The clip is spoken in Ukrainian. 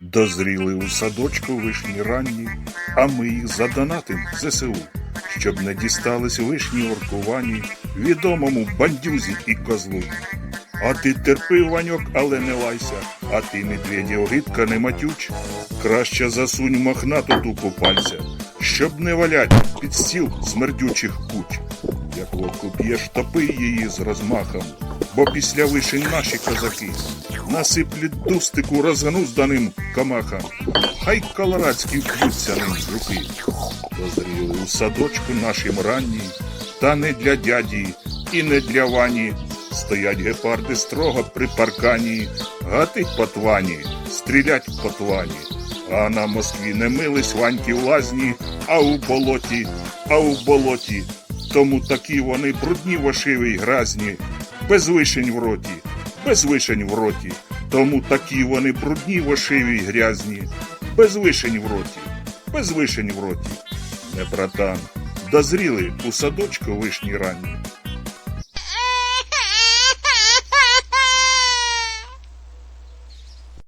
Дозріли у садочку вишні ранні, а ми їх задонатим ЗСУ, щоб не дістались вишні оркувані відомому бандюзі і козлу. А ти терпи, Ваньок, але не лайся, а ти, медведя огидка, не матюч. Краще засунь мохнату туку пальця, щоб не валять під стіл смердючих куч. Як водку п'єш, топи її з розмахом, бо після вишень наші козаки насиплють дустику розгнузданим камахам. Хай колорадські вб'ються ним з руки. Дозріли у садочку нашим ранні, та не для дяді і не для вані. Стоять гепарди строго при паркані, гатить по твані, стрілять по твані. А на Москві не мились ваньки в лазні, а у болоті, а у болоті. Тому такі вони брудні вошиві й гразні, без вишень в роті, без вишень в роті. Тому такі вони брудні вошиві й грязні, без вишень в роті, без вишень в роті. Не братан, дозріли у садочку вишні ранні,